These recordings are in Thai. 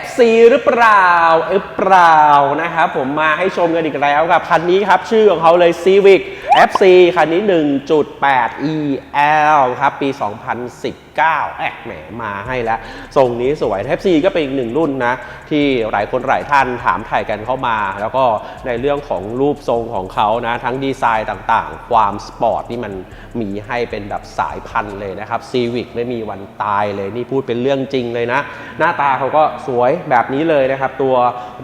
FC หรือเปล่าหรือเปล่านะครับผมมาให้ชมกันอีกแล้วกับคันนี้ครับ ชื่อของเขาเลย Civic FC คันนี้ 1.8 EL ครับ ปี 2010 9แอะแหมมาให้แล้วทรงนี้สวย FC ก็เป็นอีกหนึ่งรุ่นนะ ที่หลายคนหลายท่านถามถ่ายกันเข้ามา แล้วก็ในเรื่องของรูปทรงของเขานะ ทั้งดีไซน์ต่างๆ ความสปอร์ตที่มันมีให้เป็นแบบสายพันธุ์เลยนะครับ Civic ไม่มีวันตายเลยนี่พูดเป็นเรื่องจริงเลยนะ หน้าตาเขาก็สวยแบบนี้เลยนะครับ ตัว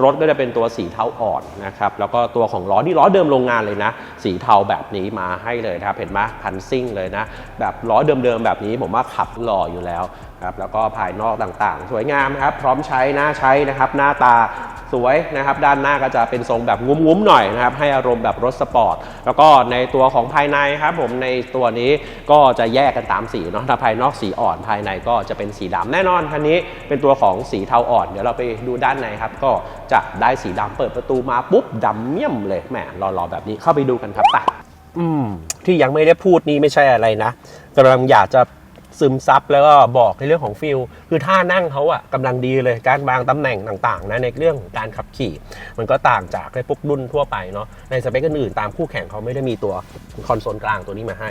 รถก็จะเป็นตัวสีเทาอ่อนนะครับ แล้วก็ตัวของล้อนี่ล้อเดิมโรงงานเลยนะ สีเทาแบบนี้มาให้เลยนะครับเห็นไหมพันซิ่งเลยนะ แบบล้อเดิมๆแบบนี้ผมว่าขับหล่ออยู่แล้วครับแล้วก็ภายนอกต่างๆ สวยงามครับพร้อมใช้น่าใช้นะครับหน้าตาสวยนะครับด้านหน้าก็จะเป็นทรงแบบงุ้มๆหน่อยนะครับให้อารมณ์แบบรถสปอร์ต แล้วก็ในตัวของภายในครับผมในตัวนี้ก็จะแยกกันตามสีเนาะถ้าภายนอกสีอ่อนภายในก็จะเป็นสีดำแน่นอนคันนี้เป็นตัวของสีเทาอ่อนเดี๋ยวเราไปดูด้านในครับ ก็จะได้สีดำเปิดประตูมาปุ๊บดำเมี่ยมเลยแหมรอๆแบบนี้เข้าไปดูกันครับไปอืมที่ยังไม่ได้พูดนี่ไม่ใช่อะไรนะกำลังอยากจะ ซึมซับแล้วก็บอกในเรื่องของฟิลคือท่านั่งเขาอะกำลังดีเลยการวางตำแหน่งต่างๆนะในเรื่องของการขับขี่ มันก็ต่างจากในพวกรุ่นทั่วไปเนาะในสเปคอื่นๆตามคู่แข่งเขาไม่ได้มีตัวคอนโซลกลางตัวนี้มาให้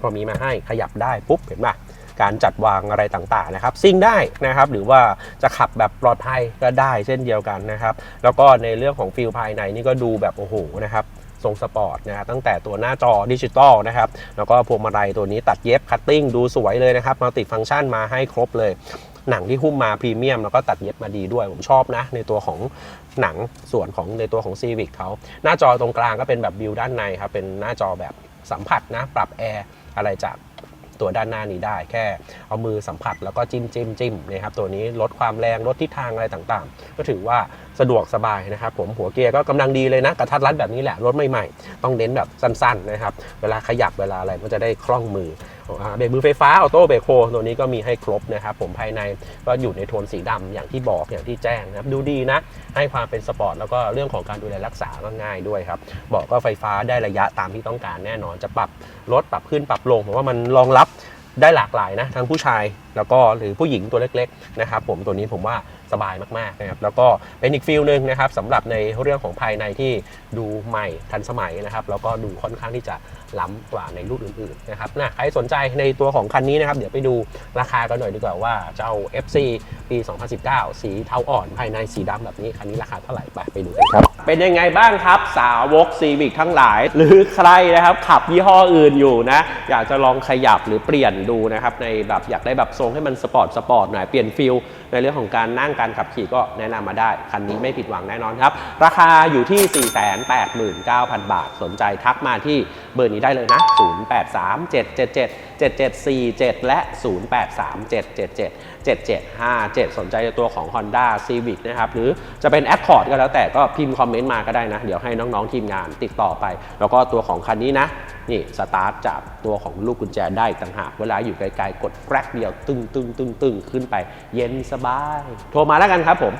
พอมีมาให้ขยับได้ปุ๊บเห็นป่ะการจัดวางอะไรต่างๆนะครับซิ่งได้นะครับหรือว่าจะขับแบบปลอดภัยก็ได้เช่นเดียวกันนะครับ แล้วก็ในเรื่องของฟิลภายในนี่ก็ดูแบบโอ้โหนะครับ ทรงสปอร์ตนะครับตั้งแต่ตัวหน้าจอดิจิตอลนะครับแล้วก็พวงมาลัยตัวนี้ตัดเย็บคัตติ้งดูสวยเลยนะครับมัลติฟังก์ชันมาให้ครบเลยหนังที่หุ้มมาพรีเมียมแล้วก็ตัดเย็บมาดีด้วย ผมชอบนะ ในตัวของหนังส่วนของในตัวของ Civic เขาหน้าจอตรงกลางก็เป็นแบบวิวด้านในครับ เป็นหน้าจอแบบสัมผัสนะ ปรับแอร์อะไรจาก ตัวด้านหน้านี้ได้แค่เอามือสัมผัสแล้วก็จิ้มจิ้มจิ้มนะครับตัวนี้ลดความแรงลดทิศทางอะไรต่างๆ ก็ถือว่าสะดวกสบายนะครับผมหัวเกียร์ก็กำลังดีเลยนะกระทัดรัดแบบนี้แหละรถใหม่ๆต้องเน้นแบบสั้นๆนะครับเวลาขยับเวลาอะไรมันจะได้คล่องมือ เบรกมือไฟฟ้าออโต้เบรกโฮตัวนี้ก็มีให้ครบนะครับผมภายในก็อยู่ในโทนสีดำอย่างที่บอกอย่างที่แจ้งนะครับดูดีนะ ให้ความเป็นสปอร์ตแล้วก็เรื่องของการดูแลรักษาก็ง่ายด้วยครับเบอกก็ไฟฟ้าได้ระยะตามที่ต้องการแน่นอนจะปรับลดปรับขึ้นปรับลงผมว่ามันรองรับได้หลากหลายนะทั้งผู้ชาย แล้วก็หรือผู้หญิงตัวเล็กๆนะครับผมตัวนี้ผมว่าสบายมากๆนะครับแล้วก็เป็นอีกฟิลหนึ่งนะครับสำหรับในเรื่องของภายในที่ดูใหม่ทันสมัยนะครับแล้วก็ดูค่อนข้างที่จะล้ำกว่าในรุ่นอื่นๆนะครับนะใครสนใจในตัวของคันนี้นะครับเดี๋ยวไปดูราคากันหน่อยดีกว่าว่าเจ้า FC ปี 2019 สีเทาอ่อนภายในสีดำแบบนี้คันนี้ราคาเท่าไหร่ไปไปดูกันครับ เป็นยังไงบ้างครับสาวกซีวิกทั้งหลาย หรือใครนะครับขับยี่ห้ออื่นอยู่นะ อยากจะลองขยับหรือเปลี่ยนดูนะครับในแบบอยากได้แบบทรงให้มันสปอร์ตสปอร์ตหน่อยเปลี่ยนฟิลในเรื่องของการนั่งการขับขี่ก็แนะนำมาได้ คันนี้ไม่ผิดหวังแน่นอนครับ ราคาอยู่ที่ 489,000 บาท สนใจทักมาที่ เบอร์นี้ได้เลยนะ 0837777747 และ 0837777757 สนใจในตัวของ Honda Civic นะครับ หรือจะเป็น Accord ก็แล้วแต่ก็พิมพ์คอมเมนต์มาก็ได้นะ เดี๋ยวให้น้องๆทีมงานติดต่อไป แล้วก็ตัวของคันนี้นะ นี่สตาร์ทจากตัวของลูกกุญแจได้ต่างหาก เวลาอยู่ไกลๆกดแกรกเดียวตึ้งตึ้งตึ้งตึ้งขึ้นไปเย็นสบาย โทรมาแล้วกันครับผม